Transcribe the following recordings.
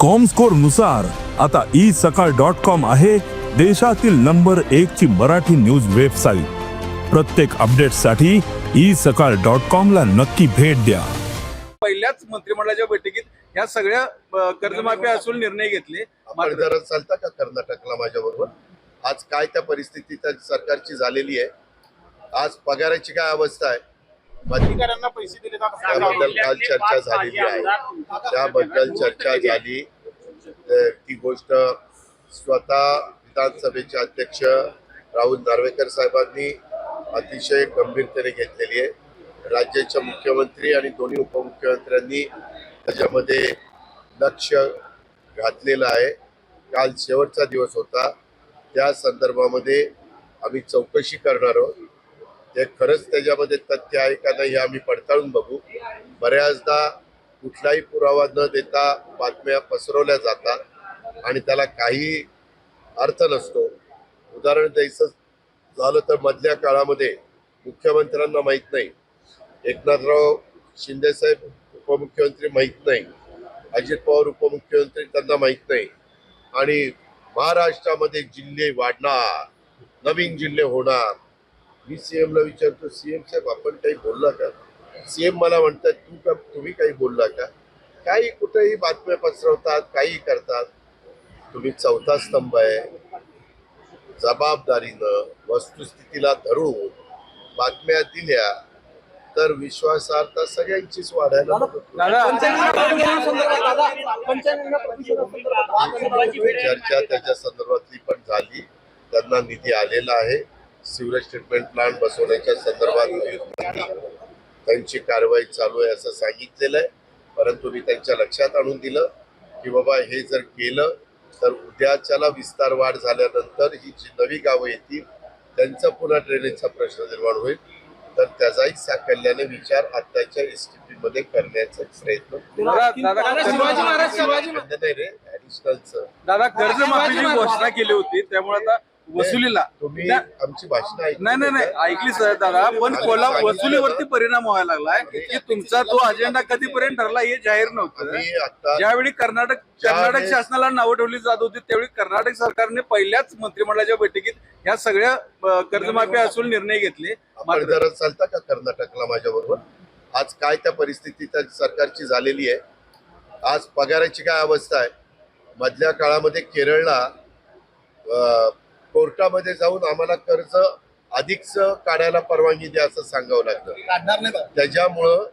कॉमस्कोरनुसार आता ई सकाळ dot com आहे देशातील नंबर एक ची मराठी न्यूज वेबसाईट प्रत्येक अपडेटसाठी ई सकाळ डॉट कॉम ला नक्की भेट द्या. पहिल्याच मंत्रिमंडळाच्या बैठकीत ह्या सगळ्या अ, कर्जमाफी असून निर्णय घेतले. चालता का कर्नाटकला माझ्या बरोबर आज काय त्या परिस्थिती त्या सरकारची झालेली आहे? आज पगाराची काय अवस्था आहे? अधिकाऱ्यांना पैसे दिले त्याबद्दल काल चर्चा झालेली आहे. त्याबद्दल चर्चा झाली. तर ती गोष्ट स्वतः विधानसभेचे अध्यक्ष राहुल नार्वेकर साहेबांनी अतिशय गंभीरतेने घेतलेली आहे. राज्याच्या मुख्यमंत्री आणि दोन्ही उपमुख्यमंत्र्यांनी त्याच्यामध्ये लक्ष घातलेलं आहे. काल शेवटचा दिवस होता. त्या संदर्भामध्ये आम्ही चौकशी करणार आहोत. हे खरंच त्याच्यामध्ये तथ्य आहे का नाही हे आम्ही पडताळून बघू. बऱ्याचदा कुठलाही पुरावा न देता बातम्या पसरवल्या जातात आणि त्याला काही अर्थ नसतो. उदाहरण द्यायचं झालं तर मधल्या काळामध्ये मुख्यमंत्र्यांना माहीत नाही. एकनाथराव शिंदेसाहेब उपमुख्यमंत्री माहीत नाही. अजित पवार उपमुख्यमंत्री त्यांना माहीत नाही. आणि महाराष्ट्रामध्ये जिल्हे वाढणार नवीन जिल्हे होणार. मी सीएम ला विचारतो सीएम साहेब आपण काही बोलला का सीएम मला म्हणतात तू का तुम्ही काही बोलला का काही कुठेही बातम्या पसरवतात काही करतात तुम्ही चौथा स्तंभ आहे जबाबदारीनं वस्तुस्थितीला धरून बातम्या दिल्या तर विश्वासार्हता सगळ्यांचीच वाढायला. चर्चा त्याच्या संदर्भातली पण झाली त्यांना निधी आलेला आहे सिवरेज ट्रीटमेंट प्लांट बसवण्याच्या संदर्भात त्यांची कारवाई चालू आहे असं सांगितलेलं आहे. परंतु मी त्यांच्या लक्षात आणून दिलं की बाबा हे जर केलं तर उद्याच्याला विस्तार वाढ झाल्यानंतर ही जी नवी गावं येतील त्यांचा पुन्हा ड्रेनेजचा प्रश्न निर्माण होईल. तर त्याचाही साकल्याने विचार आताच्या एस टी पी मध्ये करण्याचा प्रयत्न दादा दादा शिवाजी महाराज शिवाजी नाही रे ऍडिशनलचं दादा कर्जमाफीची घोषणा केली होती त्यामुळे आता वसुलीला. तुम्ही आमची भाषण नाही नाही नाही? ऐकली सर दादा पण सांगितलं वसुलीवरती. परिणाम व्हायला लागलाय की तुमचा तो अजेंडा कधीपर्यंत ठरला हे जाहीर नव्हतं. ज्यावेळी कर्नाटक कर्नाटक शासनाला नावं ठेवली जात होती त्यावेळी कर्नाटक सरकारने पहिल्याच मंत्रिमंडळाच्या बैठकीत ह्या सगळ्या कर्जमाफी असून निर्णय घेतले. मात्र चालता का कर्नाटकला माझ्या बरोबर आज काय त्या परिस्थिती त्या सरकारची झालेली आहे? आज पगाराची काय अवस्था आहे? मधल्या काळामध्ये केरळला कोर्टामध्ये जाऊन आम्हाला कर्ज अधिकच काढायला परवानगी द्या असं सांगावं लागतं. त्याच्यामुळं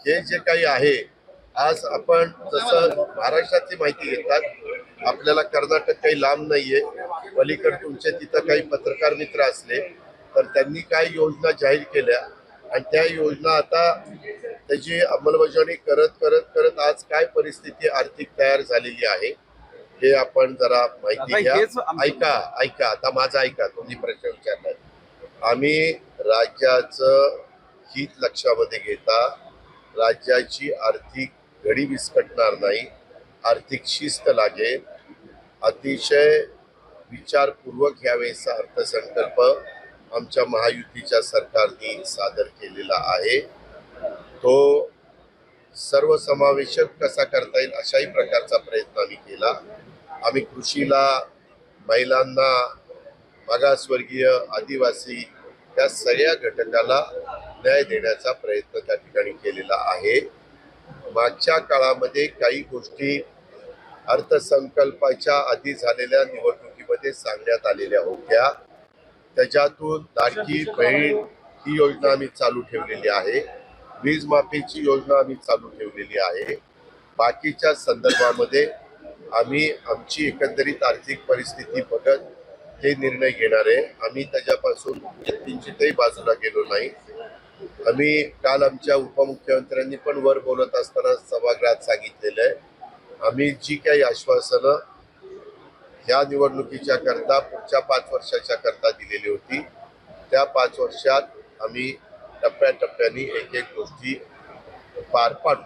हे जे काही आहे आज आपण जसं महाराष्ट्रातली माहिती घेतात आपल्याला कर्नाटक काही लांब नाहीये पलीकडे तुमचे तिथं काही पत्रकार मित्र असले तर त्यांनी काही योजना जाहीर केल्या आणि त्या योजना आता त्याची अंमलबजावणी करत करत करत आज काय परिस्थिती आर्थिक तयार झालेली आहे हे आपण जरा माहिती घ्या. ऐका ऐका आता माझा ऐका तुम्ही प्रश्न विचारलाय आम्ही राज्याचं हित लक्षामध्ये घेता राज्याची आर्थिक घडी विस्कटणार नाही आर्थिक शिस्त लागेल अतिशय विचारपूर्वक यावेळेचा अर्थसंकल्प आमच्या महायुतीच्या सरकारने सादर केलेला आहे. तो सर्वसमावेशक कसा करता येईल अशाही प्रकारचा प्रयत्न आम्ही केला. आम्ही कृषीला महिलांना मागासवर्गीय आदिवासी या सगळ्या घटकाला न्याय देण्याचा प्रयत्न त्या ठिकाणी केलेला आहे. मागच्या काळामध्ये काही गोष्टी अर्थसंकल्पाच्या आधी झालेल्या निवडणुकीमध्ये सांगण्यात आलेल्या होत्या. त्याच्यातून लाडकी बहीण ही योजना आम्ही चालू ठेवलेली आहे. वीज माफीची योजना आम्ही चालू ठेवलेली आहे. बाकीच्या संदर्भामध्ये आम्ही आमची एकंदरीत आर्थिक परिस्थिती बघत ते निर्णय घेणार आहे. आम्ही त्याच्यापासून किंचितही बाजूला गेलो नाही. आम्ही काल आमच्या उपमुख्यमंत्र्यांनी पण वर बोलत असताना सभागृहात सांगितलेलं आहे. आम्ही जी काही आश्वासनं ह्या निवडणुकीच्या करता पुढच्या पाच वर्षाच्या करता दिलेली होती त्या पाच वर्षात आम्ही टप्प्याटप्प्याने एक एक गोष्टी पार पाडू.